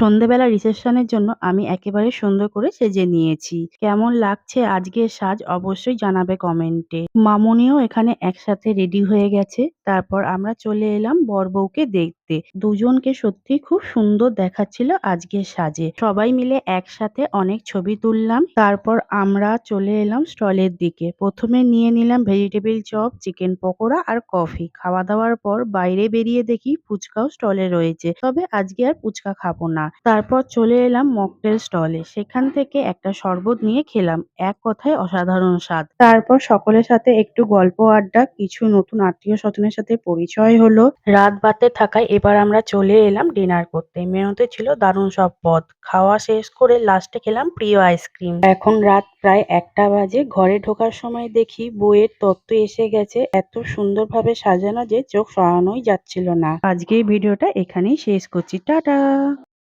সন্ধেবেলা রিসেপশনের জন্য আমি একেবারে সুন্দর করে সেজে নিয়েছি। কেমন লাগছে আজকের সাজ অবশ্যই জানাবে কমেন্টে মামনিও এখানে একসাথে রেডি হয়ে গেছে। তারপর আমরা চলে এলাম বর বউকে দেখতে। দুজনকে সত্যি খুব সুন্দর দেখাচ্ছিল আজকের সাজে। সবাই মিলে একসাথে অনেক ছবি তুললাম। তারপর আমরা চলে এলাম স্টলের দিকে। প্রথমে নিয়ে নিলাম ভেজিটেবিল চপ, চিকেন পকোড়া আর কফি। খাওয়া দাওয়ার পর বাইরে বেরিয়ে দেখি ফুচকাও স্টলে রয়েছে। তবে আজকে আর ফুচকা খাব না। তারপর চলে এলাম মকটেল স্টলে। সেখান থেকে একটা শরবত নিয়ে খেলাম। এক কথায় অসাধারণ স্বাদ। তারপর সকলের সাথে একটু গল্প আড্ডা, কিছু নতুন আত্মীয় স্বজনের সাথে পরিচয় হলো। রাত বাতে থাকায় এবার আমরা চলে এলাম ডিনার করতে। মেনুতে ছিল দারুণ সব পদ। খাওয়া শেষ করে লাস্টে খেলাম প্রিয় আইসক্রিম এখন রাত প্রায় একটা বাজে। ঘরে ঢোকার সময় দেখি বইয়ের তত্ত্ব এসে গেছে। এত সুন্দরভাবে সাজানো যে চোখ সরানোই যাচ্ছিল না। আজকে ভিডিওটা এখানেই শেষ করছি। টাটা!